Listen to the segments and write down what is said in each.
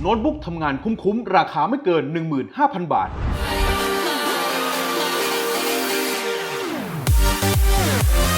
โน้ตบุ๊กทำงานคุ้มๆ ราคาไม่เกิน 15,000 บาทส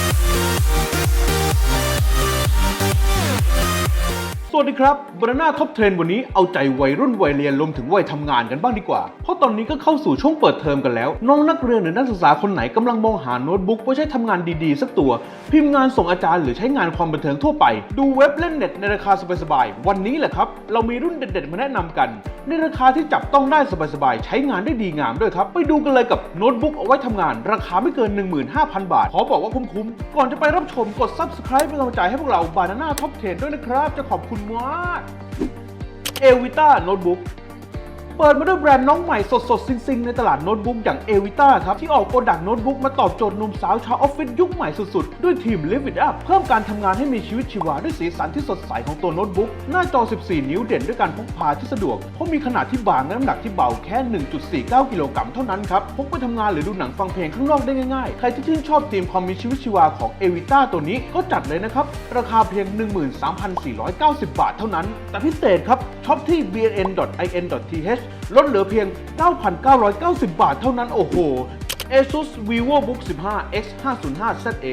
วัสดีครับบรนาท็อปเทรนวันนี้เอาใจวัยรุ่นวัยเรียนรวมถึงวัยทำงานกันบ้างดีกว่า เพราะตอนนี้ก็เข้าสู่ช่วงเปิดเทอมกันแล้ว น้องนักเรียนหรือนักศึกษาคนไหนกำลังมองหาโน้ตบุ๊กไว้ใช้ทำงานดีๆ สักตัว พิมพ์งานส่งอาจารย์หรือใช้งานความบันเทิงทั่วไป ดูเว็บเล่นเน็ตในราคาสบายๆ วันนี้แหละครับ เรามีรุ่นเด็ดๆ มาแนะนำกัน ในราคาที่จับต้องได้สบายๆ ใช้งานได้ดีงามด้วยครับ ไปดูกันเลยกับโน้ตบุ๊กเอาไว้ทำงาน ราคาไม่เกิน 15,000 บาท ขอบอกว่าคุ้มๆ ก่อนจะไปรับชมกด subscribe เป็นกำลังใจให้พวกเราบานาน่าท็อป10ด้วยนะครับจะขอบคุณมากเอวิต้าโน้ตบุ๊ก เปิดมาด้วยแบรนด์น้องใหม่สดสดๆซิงๆ ในตลาดโน้ตบุ๊กอย่างเอวิต้าครับ ที่ออกโปรดักต์โน้ตบุ๊กมาตอบโจทย์หนุ่มสาวชาวออฟฟิศยุคใหม่สุดๆ ด้วยทีม Live It Up เพิ่มการทำงานให้มีชีวิตชีวาด้วยสีสันที่สดใสของตัวโน้ตบุ๊กหน้าจอ 14 นิ้วเด่นด้วยการพกพาที่สะดวก เพราะมีขนาดที่บางและน้ำหนักที่เบาแค่ 1.49 กิโลกรัมเท่านั้นครับพกไปทำงานหรือดูหนังฟังเพลงข้างนอกได้ง่ายๆใครที่ชื่นชอบธีมความมีชีวิตชีวาของเอวิต้าตัวนี้ก็จัดเลยนะครับราคาเพียง 13,490 บาทเท่านั้น แต่พิเศษครับช็อปที่ bn.in.th ลดเหลือเพียง 9,990 บาทเท่านั้นโอ้โห ASUS VivoBook 15 X 505 ZA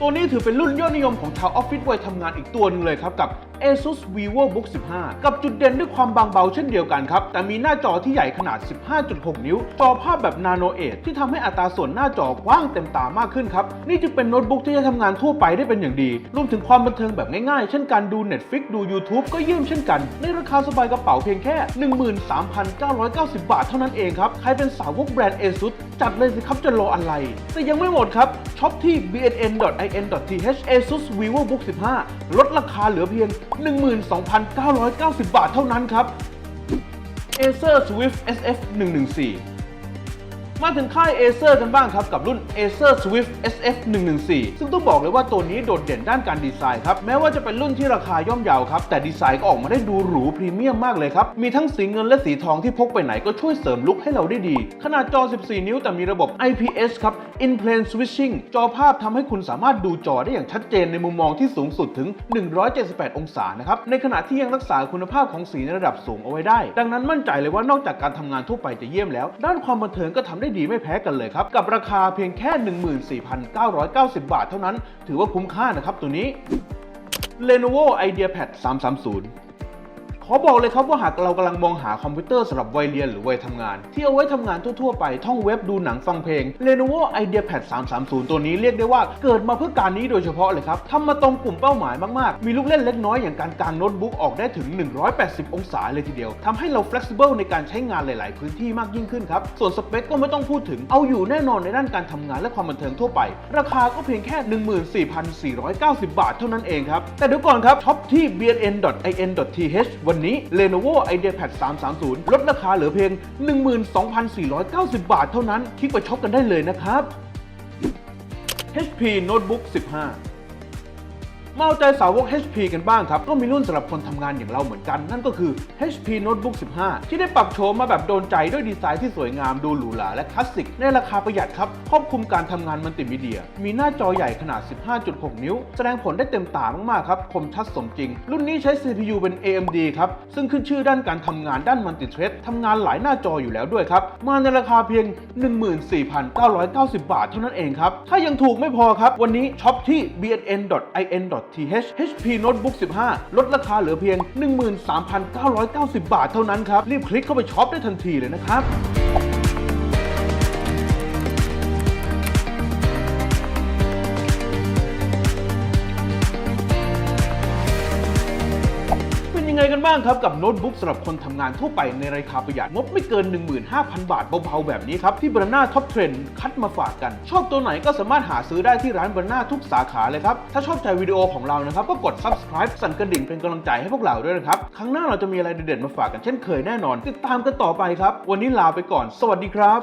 ตัวนี้ถือเป็นรุ่นยอดนิยมของชาวออฟฟิศวัยทำงานอีกตัวหนึงเลยครับกับ ASUS VivoBook 15 กับจุดเด่นด้วยความบางเบาเช่นเดียวกันครับ แต่มีหน้าจอที่ใหญ่ขนาด 15.6 นิ้วจอภาพแบบ Nano Edge ที่ทำให้อัตราส่วนหน้าจอกว้างเต็มตามากขึ้นครับ นี่จึงเป็นโน้ตบุ๊กที่จะทำงานทั่วไปได้เป็นอย่างดี รวมถึงความบันเทิงแบบง่ายๆ เช่นการดู Netflix ดู YouTube ก็เยี่ยมเช่นกัน ในราคาสบายกระเป๋าเพียงแค่ 13,990 บาทเท่านั้นเองครับ ใครเป็นสาวกแบรนด์ ASUS จัดเลยสิครับจะรออะไร แต่ยังไม่หมดครับช็อปที่ bnn.in.th ASUS VivoBook 15 ลดราคาเหลือเพียง12,990 บาทเท่านั้นครับ Acer Swift SF 114 มาถึงค่าย Acer กันบ้างครับกับรุ่น Acer Swift SF 114ซึ่งต้องบอกเลยว่าตัวนี้โดดเด่นด้านการดีไซน์ครับ แม้ว่าจะเป็นรุ่นที่ราคาย่อมเยาวครับ แต่ดีไซน์ก็ออกมาได้ดูหรูพรีเมียมมากเลยครับ มีทั้งสีเงินและสีทองที่พกไปไหนก็ช่วยเสริมลุคให้เราได้ดี ขนาดจอ 14 นิ้วแต่มีระบบ IPS ครับ In Plane Switching จอภาพทำให้คุณสามารถดูจอได้อย่างชัดเจนในมุมมองที่สูงสุดถึง 178 องศานะครับในขณะที่ยังรักษาคุณภาพของสีในระดับสูงเอาไว้ได้ ดังนั้นมั่นใจเลยว่านอกจากการทำงานทั่วไปจะเยี่ยมแล้ว ด้านความบันเทิงก็ทำได้ดีไม่แพ้กันเลยครับ กับราคาเพียงแค่ 14,990 บาทเท่านั้น ถือว่าคุ้มค่านะครับตัวนี้ Lenovo IdeaPad 330 ขอบอกเลยครับว่าหากเรากำลังมองหาคอมพิวเตอร์สำหรับวัยเรียนหรือวัยทำงาน ที่เอาไว้ทำงานทั่วๆไป ท่องเว็บดูหนังฟังเพลง Lenovo IdeaPad 330 ตัวนี้เรียกได้ว่าเกิดมาเพื่อการนี้โดยเฉพาะเลยครับทำมาตรงกลุ่มเป้าหมายมากๆ มีลูกเล่นเล็กน้อยอย่างการกางโน้ตบุ๊กออกได้ถึง 180 องศาเลยทีเดียวทำให้เรา flexible ในการใช้งานหลาย ๆ พื้นที่มากยิ่งขึ้นครับ ส่วนสเปคก็ไม่ต้องพูดถึงเอาอยู่แน่นอนในด้านการทำงานและความบันเทิงทั่วไป ราคาก็เพียงแค่ 14,490 บาทเท่านั้นเองครับแต่เดี๋ยวก่อนครับช็อปที่ bnn.in.th วันันนี้ Lenovo IdeaPad 330 ลดราคาเหลือเพียง 12,490 บาทเท่านั้น คลิกไปช็อปกันได้เลยนะครับ HP Notebook 15 มาเอาใจสาวก HP กันบ้างครับ ก็มีรุ่นสำหรับคนทำงานอย่างเราเหมือนกัน นั่นก็คือ HP Notebook 15 ที่ได้ปรับโฉมมาแบบโดนใจด้วยดีไซน์ที่สวยงามดูหรูหราและคลาสสิก ในราคาประหยัดครับ ครอบคลุมการทำงานมัลติมีเดีย มีหน้าจอใหญ่ขนาด 15.6 นิ้ว แสดงผลได้เต็มตามากๆครับ คมชัดสมจริง รุ่นนี้ใช้ CPU เป็น AMD ครับ ซึ่งขึ้นชื่อด้านการทำงานด้านมัลติเทรดทำงานหลายหน้าจออยู่แล้วด้วยครับ มาในราคาเพียง 14,990 บาทเท่านั้นเองครับ ถ้ายังถูกไม่พอครับ วันนี้ช็อปที่ bn.in. th HP Notebook 15 ลดราคาเหลือเพียง 13,990 บาทเท่านั้นครับ รีบคลิกเข้าไปช็อปได้ทันทีเลยนะครับ บ้างครับกับโน้ตบุ๊กสำหรับคนทำงานทั่วไปในราคาประหยัดงบไม่เกิน 15,000 บาทเบาๆแบบนี้ครับที่บรนาท็อปเทรนคัดมาฝากกัน ชอบตัวไหนก็สามารถหาซื้อได้ที่ร้านบรนาทุกสาขาเลยครับ ถ้าชอบใจวิดีโอของเรานะครับก็กด subscribe สั่นกระดิ่งเป็นกำลังใจให้พวกเราด้วยนะครับ ครั้งหน้าเราจะมีอะไรเด็ดๆมาฝากกันเช่นเคยแน่นอน ติดตามกันต่อไปครับ วันนี้ลาไปก่อน สวัสดีครับ